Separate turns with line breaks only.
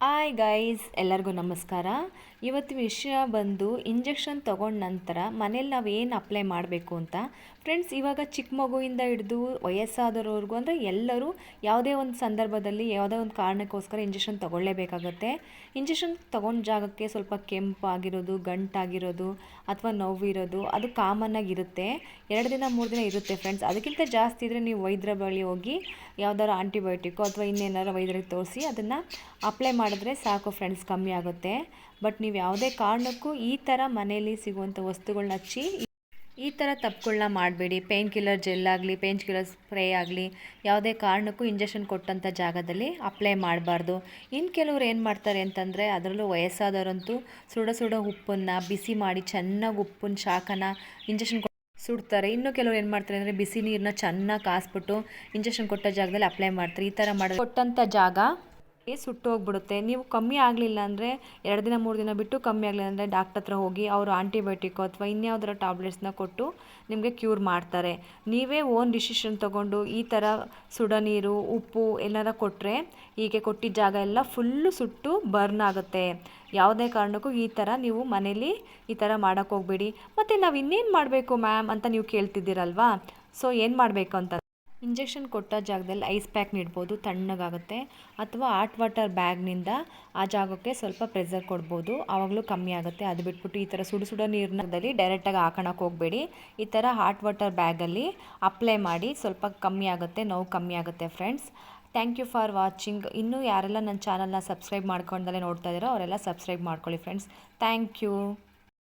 Hi guys ಎಲ್ಲರಿಗೂ ನಮಸ್ಕಾರ. ಇವತ್ತು ವಿಷಯ ಬಂದು ಇಂಜೆಕ್ಷನ್ ತಗೊಂಡ ನಂತರ ಮನೇಲಿ ನಾವು ಏನು ಅಪ್ಲೈ ಮಾಡಬೇಕು ಅಂತ. ಫ್ರೆಂಡ್ಸ್ ಇವಾಗ ಚಿಕ್ಕ ಮಗುವಿಂದ ಹಿಡಿದು ವಯಸ್ಸಾದವ್ರವರೆಗೂ ಅಂದರೆ ಎಲ್ಲರೂ ಯಾವುದೇ ಒಂದು ಸಂದರ್ಭದಲ್ಲಿ ಯಾವುದೇ ಒಂದು ಕಾರಣಕ್ಕೋಸ್ಕರ ಇಂಜೆಕ್ಷನ್ ತೊಗೊಳ್ಳೇಬೇಕಾಗತ್ತೆ. ಇಂಜೆಕ್ಷನ್ ತೊಗೊಂಡ ಜಾಗಕ್ಕೆ ಸ್ವಲ್ಪ ಕೆಂಪಾಗಿರೋದು ಗಂಟಾಗಿರೋದು ಅಥವಾ ನೋವಿರೋದು ಅದು ಕಾಮನ್ನಾಗಿ ಇರುತ್ತೆ. ಎರಡು ದಿನ, ಮೂರು ದಿನ ಇರುತ್ತೆ ಫ್ರೆಂಡ್ಸ್ ಅದಕ್ಕಿಂತ ಜಾಸ್ತಿ ಇದ್ದರೆ ನೀವು ವೈದ್ಯರ ಬಳಿ ಹೋಗಿ ಯಾವ್ದಾದ್ರು ಆಂಟಿಬಯೋಟಿಕ್ಕು ಅಥವಾ ಇನ್ನೇನಾರು ವೈದ್ಯರಿಗೆ ತೋರಿಸಿ ಅದನ್ನು ಅಪ್ಲೈ ಮಾಡಿದ್ರೆ ಸಾಕು ಫ್ರೆಂಡ್ಸ್ ಕಮ್ಮಿ ಆಗುತ್ತೆ. ಬಟ್ ನೀವು ಯಾವುದೇ ಕಾರಣಕ್ಕೂ ಈ ಥರ ಮನೆಯಲ್ಲಿ ಸಿಗುವಂಥ ವಸ್ತುಗಳನ್ನ ಹಚ್ಚಿ, ಈ ಥರ ತಪ್ಪುಗಳನ್ನ ಮಾಡಬೇಡಿ. ಪೇನ್ ಕಿಲ್ಲರ್ ಜೆಲ್ ಆಗಲಿ ಪೇನ್ ಕಿಲ್ಲರ್ ಸ್ಪ್ರೇ ಆಗಲಿ, ಯಾವುದೇ ಕಾರಣಕ್ಕೂ ಇಂಜೆಕ್ಷನ್ ಕೊಟ್ಟಂಥ ಜಾಗದಲ್ಲಿ ಅಪ್ಲೈ ಮಾಡಬಾರ್ದು. ಇನ್ನು ಕೆಲವ್ರು ಏನು ಮಾಡ್ತಾರೆ ಅಂತಂದರೆ, ಅದರಲ್ಲೂ ವಯಸ್ಸಾದವರಂತೂ ಸುಡ ಸುಡ ಉಪ್ಪನ್ನು ಬಿಸಿ ಮಾಡಿ ಚೆನ್ನಾಗಿ ಉಪ್ಪಿನ ಶಾಖನ ಇಂಜೆಕ್ಷನ್ ಸುಡ್ತಾರೆ. ಇನ್ನು ಕೆಲವರು ಏನು ಮಾಡ್ತಾರೆ ಅಂದರೆ, ಬಿಸಿ ನೀರನ್ನ ಚೆನ್ನಾಗಿ ಕಾಸ್ಬಿಟ್ಟು ಇಂಜೆಕ್ಷನ್ ಕೊಟ್ಟ ಜಾಗದಲ್ಲಿ ಅಪ್ಲೈ ಮಾಡ್ತಾರೆ. ಈ ಥರ ಮಾಡಿ ಕೊಟ್ಟಂಥ ಜಾಗ ಸುಟ್ಟು ಹೋಗ್ಬಿಡುತ್ತೆ. ನೀವು ಕಮ್ಮಿ ಆಗಲಿಲ್ಲ ಅಂದರೆ ಎರಡು ದಿನ, ಮೂರು ದಿನ ಬಿಟ್ಟು ಕಮ್ಮಿ ಆಗಲಿಲ್ಲ ಅಂದರೆ ಡಾಕ್ಟರ್ ಹತ್ರ ಹೋಗಿ ಅವರು ಆಂಟಿಬಯೋಟಿಕ್ ಅಥವಾ ಇನ್ಯಾವುದರ ಟ್ಯಾಬ್ಲೆಟ್ಸ್ನ ಕೊಟ್ಟು ನಿಮಗೆ ಕ್ಯೂರ್ ಮಾಡ್ತಾರೆ. ನೀವೇ ಓನ್ ಡಿಸಿಷನ್ ತೊಗೊಂಡು ಈ ಥರ ಸುಡ ನೀರು ಉಪ್ಪು ಏನಾರ ಕೊಟ್ಟರೆ ಹೀಗೆ ಕೊಟ್ಟಿದ್ದ ಜಾಗ ಎಲ್ಲ ಫುಲ್ಲು ಸುಟ್ಟು ಬರ್ನ್ ಆಗುತ್ತೆ. ಯಾವುದೇ ಕಾರಣಕ್ಕೂ ಈ ಥರ ನೀವು ಮನೇಲಿ ಈ ಥರ ಮಾಡೋಕ್ಕೆ ಹೋಗಬೇಡಿ. ಮತ್ತು ನಾವು ಇನ್ನೇನು ಮಾಡಬೇಕು ಮ್ಯಾಮ್ ಅಂತ ನೀವು ಕೇಳ್ತಿದ್ದೀರಲ್ವಾ? ಸೊ ಏನು ಮಾಡಬೇಕು ಅಂತ ಇಂಜೆಕ್ಷನ್ ಕೊಟ್ಟ ಜಾಗದಲ್ಲಿ ಐಸ್ ಪ್ಯಾಕ್ ನೀಡ್ಬೋದು, ತಣ್ಣಗಾಗುತ್ತೆ. ಅಥವಾ ಹಾಟ್ ವಾಟರ್ ಬ್ಯಾಗ್ನಿಂದ ಆ ಜಾಗಕ್ಕೆ ಸ್ವಲ್ಪ ಪ್ರೆಸರ್ ಕೊಡ್ಬೋದು. ಆವಾಗಲೂ ಕಮ್ಮಿ ಆಗುತ್ತೆ. ಅದು ಬಿಟ್ಬಿಟ್ಟು ಈ ಥರ ಸುಡು ಸುಡ ನೀರಿನಲ್ಲಿ ಡೈರೆಕ್ಟಾಗಿ ಹಾಕೋಣಕ್ಕೆ ಹೋಗಬೇಡಿ. ಈ ಥರ ಹಾಟ್ ವಾಟರ್ ಬ್ಯಾಗಲ್ಲಿ ಅಪ್ಲೈ ಮಾಡಿ ಸ್ವಲ್ಪ ಕಮ್ಮಿ ಆಗುತ್ತೆ, ನೋವು ಕಮ್ಮಿ ಆಗುತ್ತೆ friends thank you for watching ಇನ್ನೂ ಯಾರೆಲ್ಲ ನನ್ನ ಚಾನಲ್ನ ಸಬ್ಸ್ಕ್ರೈಬ್ ಮಾಡ್ಕೊಂಡಲ್ಲೇ ನೋಡ್ತಾ ಇದ್ದೀರೋ ಅವರೆಲ್ಲ ಸಬ್ಸ್ಕ್ರೈಬ್ ಮಾಡ್ಕೊಳ್ಳಿ ಫ್ರೆಂಡ್ಸ್ ಥ್ಯಾಂಕ್ ಯು